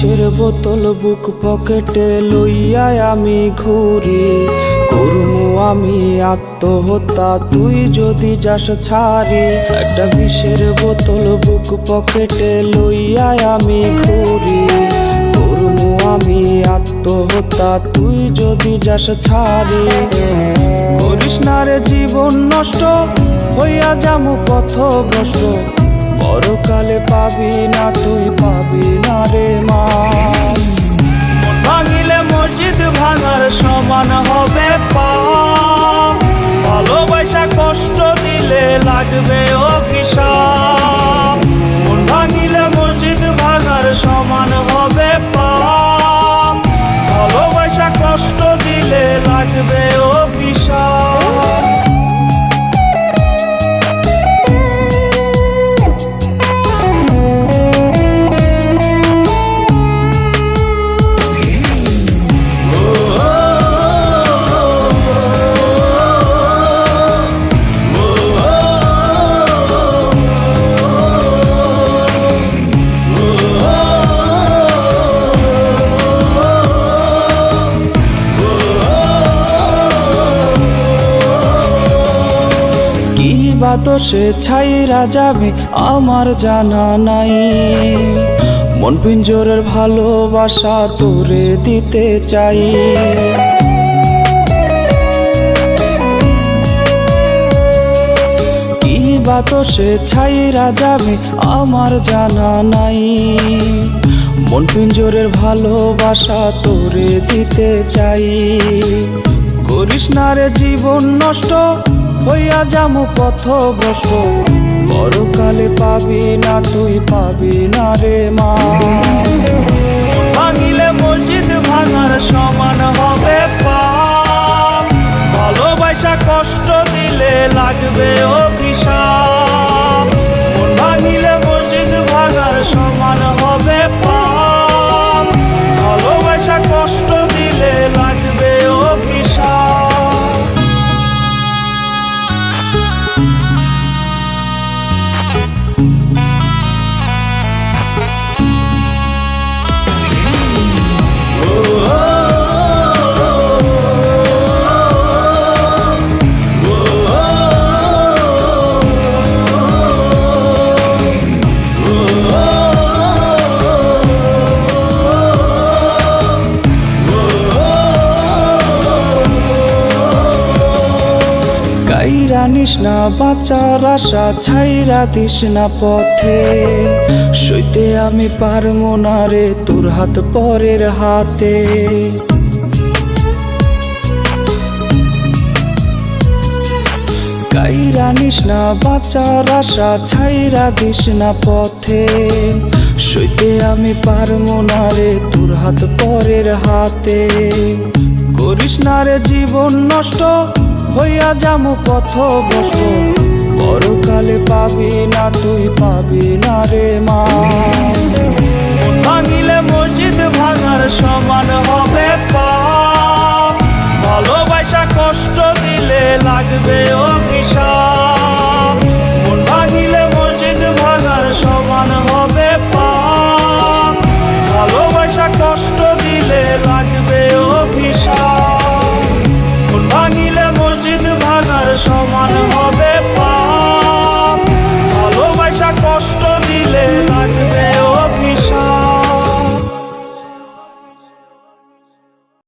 বিষের বোতল বুক পকেটে লইয়া আমি ঘুরি। করমু আমি আত্মহত্যা, তুই যদি যাস ছাড়ি। একটা বিষের বোতল বুক পকেটে লইয়া আমি ঘুরি। করমু আমি আত্মহত্যা, তুই যদি যাস ছাড়ি। করিস না রে জীবন নষ্ট, হইয়া যামু পথ ভ্রষ্ট পরকালে পাবি না, তুই পাবি লাগবে অভিশাপ কি বা সে ছাইরা যাবে আমার জানা নাই। মন পিঞ্জরের ভালোবাসা তোরে দিতে চাই। কি বা সে ছাইরা যাবে আমার জানা নাই। মন পিঞ্জরের ভালোবাসা তোরে দিতে চাই। করিস না রে জীবন নষ্ট, হইয়া যামু পথ ভ্রষ্ট। পরকালে পাবি না, তুই পাবি না রে মা। ভাঙিলে মসজিদ ভাঙার সমান হবে পাপ। ভালোবাসা কষ্ট দিলে লাগবে অভিশাপ গাইরা নিস না, বাঁচার আশা, ছাইরা দিস না পথে। সইতে আমি পারব না রে, তোর হাত পরের হাতে। গাইরা নিস না, বাঁচার আশা, ছাইরা দিস না পথে। সইতে আমি পারব না রে, তোর হাত পরের হাতে। করিস না রে জীবন নষ্ট হইয়া যামু পথ বস পরকালে পাবি না, তুই পাবি না রে মা। ভাঙিলে মসজিদ ভাঙার সমান হবে পাপ। ভালোবাসা কষ্ট দিলে লাগবে অভিশাপ। মন ভাঙিলে মসজিদ ভাঙার সমান হবে পাপ। ভালোবাসা কষ্ট দিলে লাগবে